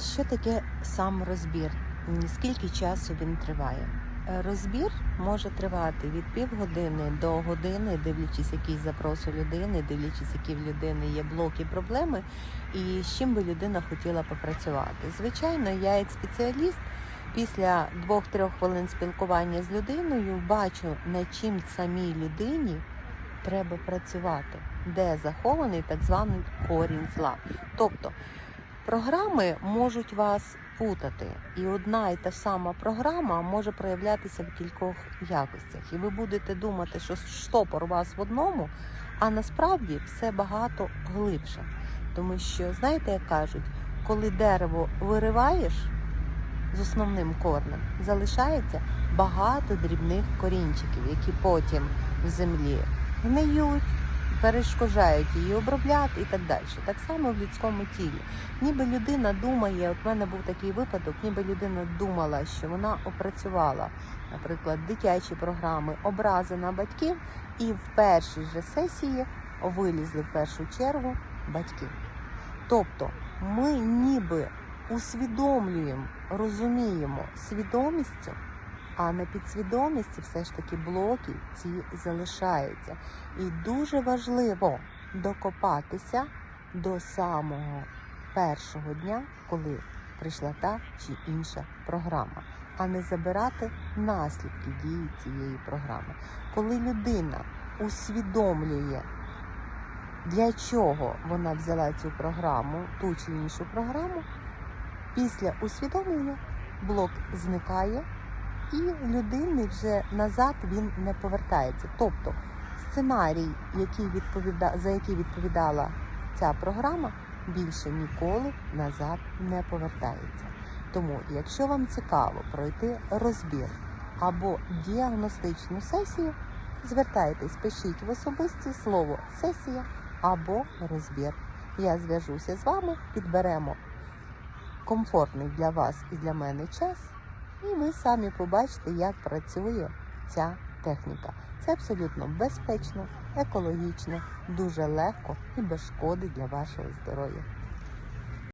Що таке сам розбір? Скільки часу він триває? Е, Розбір може тривати від півгодини до години, дивлячись, який запрос у людини, дивлячись, які в людини є блоки, проблеми, і з чим би людина хотіла попрацювати. Звичайно, я як спеціаліст після двох-трьох хвилин спілкування з людиною бачу, над чим самій людині треба працювати, де захований так званий корінь зла. Тобто Програми можуть вас путати, і одна і та сама програма може проявлятися в кількох якостях. І ви будете думати, що штопор у вас в одному, а насправді все багато глибше. Тому що, знаєте, як кажуть, коли дерево вириваєш з основним корнем, залишається багато дрібних корінчиків, які потім в землі гниють, перешкоджають її обробляти і так далі. Так само в людському тілі. Ніби людина думає, от в мене був такий випадок, ніби людина думала, що вона опрацювала, наприклад, дитячі програми, образи на батьків, і в першій же сесії вилізли в першу чергу батьки. Тобто ми ніби усвідомлюємо, розуміємо свідомістю, а на підсвідомості все ж таки блоки ці залишаються. І дуже важливо докопатися до самого першого дня, коли прийшла та чи інша програма, а не забирати наслідки дії цієї програми. Коли людина усвідомлює, для чого вона взяла цю програму, ту чи іншу програму, після усвідомлення блок зникає, і людини вже назад він не повертається. Тобто сценарій, який відповіда... за який відповідала ця програма, більше ніколи назад не повертається. Тому, якщо вам цікаво пройти розбір або діагностичну сесію, звертайтесь, пишіть в особисті слово сесія або розбір. Я зв'яжуся з вами, підберемо комфортний для вас і для мене час, і ви самі побачите, як працює ця техніка. Це абсолютно безпечно, екологічно, дуже легко і без шкоди для вашого здоров'я.